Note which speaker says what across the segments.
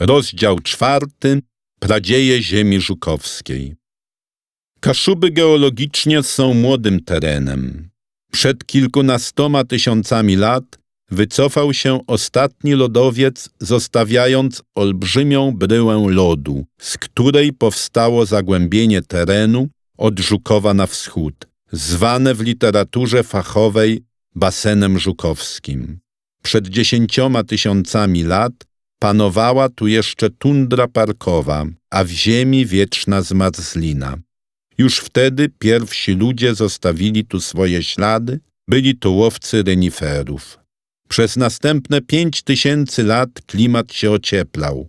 Speaker 1: Rozdział czwarty. Pradzieje ziemi żukowskiej. Kaszuby geologicznie są młodym terenem. Przed kilkunastoma tysiącami lat wycofał się ostatni lodowiec, zostawiając olbrzymią bryłę lodu, z której powstało zagłębienie terenu od Żukowa na wschód, zwane w literaturze fachowej basenem żukowskim. Przed dziesięcioma tysiącami lat panowała tu jeszcze tundra parkowa, a w ziemi wieczna zmarzlina. Już wtedy pierwsi ludzie zostawili tu swoje ślady, byli to łowcy reniferów. Przez następne pięć tysięcy lat klimat się ocieplał.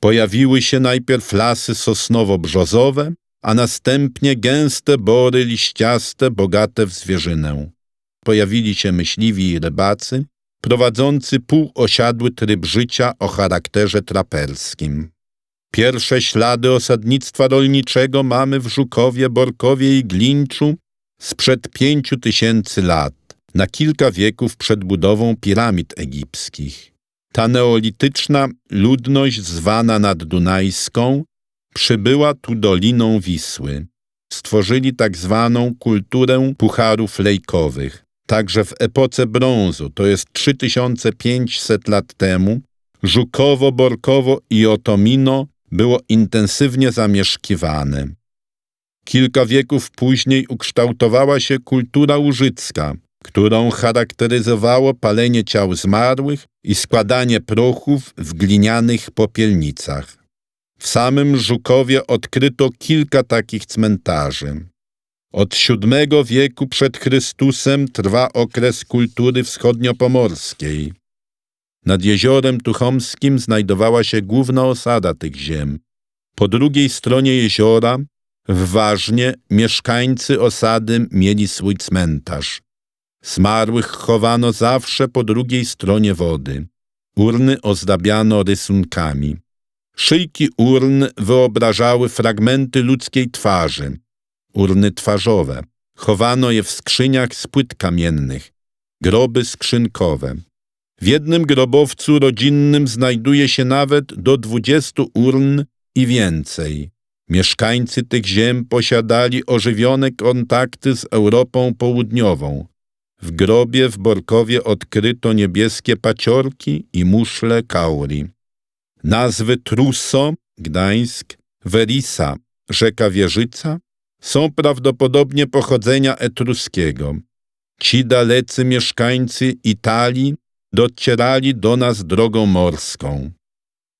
Speaker 1: Pojawiły się najpierw lasy sosnowo-brzozowe, a następnie gęste bory liściaste, bogate w zwierzynę. Pojawili się myśliwi i rybacy, prowadzący półosiadły tryb życia o charakterze traperskim. Pierwsze ślady osadnictwa rolniczego mamy w Żukowie, Borkowie i Glinczu sprzed pięciu tysięcy lat, na kilka wieków przed budową piramid egipskich. Ta neolityczna ludność zwana naddunajską przybyła tu doliną Wisły. Stworzyli tak zwaną kulturę pucharów lejkowych. Także w epoce brązu, to jest 3500 lat temu, Żukowo, Borkowo i Otomino było intensywnie zamieszkiwane. Kilka wieków później ukształtowała się kultura łużycka, którą charakteryzowało palenie ciał zmarłych i składanie prochów w glinianych popielnicach. W samym Żukowie odkryto kilka takich cmentarzy. Od VII wieku przed Chrystusem trwa okres kultury wschodniopomorskiej. Nad jeziorem Tuchomskim znajdowała się główna osada tych ziem. Po drugiej stronie jeziora, w Ważnie, mieszkańcy osady mieli swój cmentarz. Zmarłych chowano zawsze po drugiej stronie wody. Urny ozdabiano rysunkami. Szyjki urn wyobrażały fragmenty ludzkiej twarzy, urny twarzowe. Chowano je w skrzyniach z płyt kamiennych, groby skrzynkowe. W jednym grobowcu rodzinnym znajduje się nawet do dwudziestu urn i więcej. Mieszkańcy tych ziem posiadali ożywione kontakty z Europą Południową. W grobie w Borkowie odkryto niebieskie paciorki i muszle kauri. Nazwy Trusso, Gdańsk, Werisa, rzeka Wieżyca są prawdopodobnie pochodzenia etruskiego. Ci dalecy mieszkańcy Italii docierali do nas drogą morską.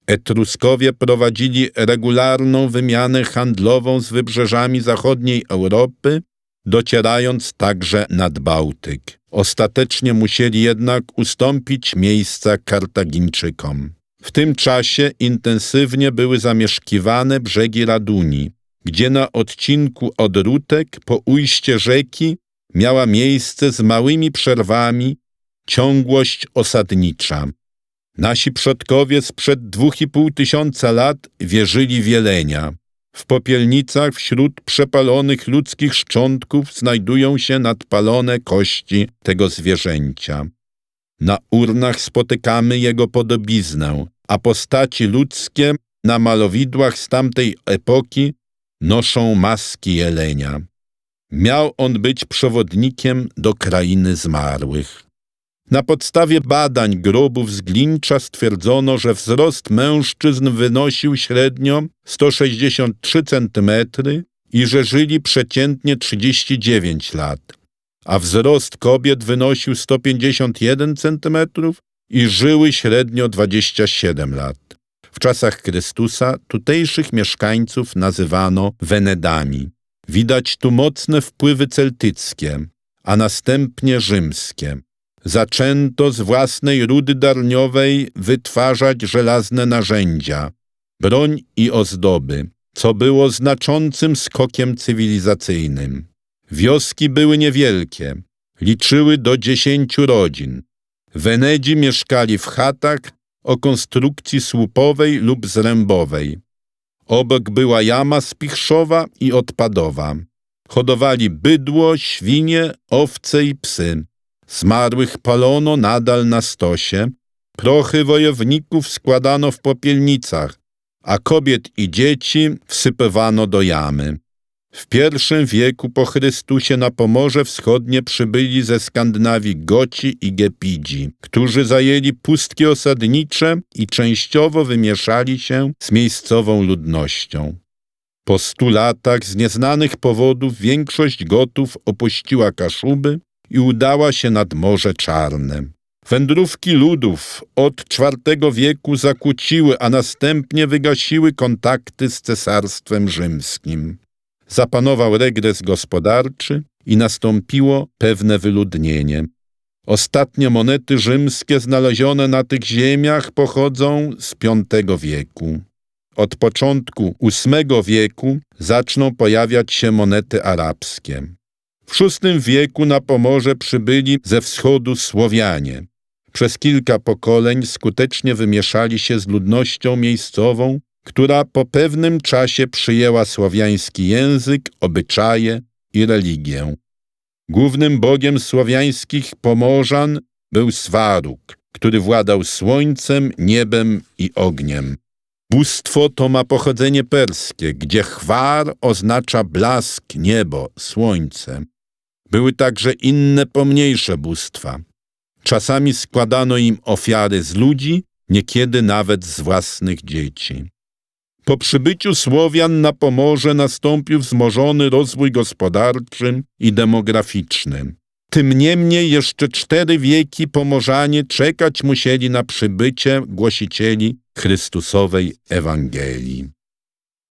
Speaker 1: Etruskowie prowadzili regularną wymianę handlową z wybrzeżami zachodniej Europy, docierając także nad Bałtyk. Ostatecznie musieli jednak ustąpić miejsca Kartagińczykom. W tym czasie intensywnie były zamieszkiwane brzegi Raduni, gdzie na odcinku od Rutek po ujście rzeki miała miejsce z małymi przerwami ciągłość osadnicza. Nasi przodkowie sprzed dwóch i pół tysiąca lat wierzyli w jelenia. W popielnicach wśród przepalonych ludzkich szczątków znajdują się nadpalone kości tego zwierzęcia. Na urnach spotykamy jego podobiznę, a postaci ludzkie na malowidłach z tamtej epoki noszą maski jelenia. Miał on być przewodnikiem do krainy zmarłych. Na podstawie badań grobów z Glincza stwierdzono, że wzrost mężczyzn wynosił średnio 163 cm i że żyli przeciętnie 39 lat, a wzrost kobiet wynosił 151 cm i żyły średnio 27 lat. W czasach Chrystusa tutejszych mieszkańców nazywano Wenedami. Widać tu mocne wpływy celtyckie, a następnie rzymskie. Zaczęto z własnej rudy darniowej wytwarzać żelazne narzędzia, broń i ozdoby, co było znaczącym skokiem cywilizacyjnym. Wioski były niewielkie, liczyły do dziesięciu rodzin. Wenedzi mieszkali w chatach o konstrukcji słupowej lub zrębowej. Obok była jama spichrzowa i odpadowa. Hodowali bydło, świnie, owce i psy. Zmarłych palono nadal na stosie, Prochy wojowników składano w popielnicach, a kobiet i dzieci wsypywano do jamy. W pierwszym wieku po Chrystusie na Pomorze Wschodnie przybyli ze Skandynawii Goci i Gepidzi, którzy zajęli pustki osadnicze i częściowo wymieszali się z miejscową ludnością. Po stu latach z nieznanych powodów większość Gotów opuściła Kaszuby i udała się nad Morze Czarne. Wędrówki ludów od IV wieku zakłóciły, a następnie wygasiły kontakty z cesarstwem rzymskim. Zapanował regres gospodarczy i nastąpiło pewne wyludnienie. Ostatnie monety rzymskie znalezione na tych ziemiach pochodzą z V wieku. Od początku VIII wieku zaczną pojawiać się monety arabskie. W VI wieku na Pomorze przybyli ze wschodu Słowianie. Przez kilka pokoleń skutecznie wymieszali się z ludnością miejscową, która po pewnym czasie przyjęła słowiański język, obyczaje i religię. Głównym bogiem słowiańskich Pomorzan był Swaruk, który władał słońcem, niebem i ogniem. Bóstwo to ma pochodzenie perskie, gdzie chwar oznacza blask, niebo, słońce. Były także inne pomniejsze bóstwa. Czasami składano im ofiary z ludzi, niekiedy nawet z własnych dzieci. Po przybyciu Słowian na Pomorze nastąpił wzmożony rozwój gospodarczy i demograficzny. Tym niemniej jeszcze cztery wieki Pomorzanie czekać musieli na przybycie głosicieli Chrystusowej Ewangelii.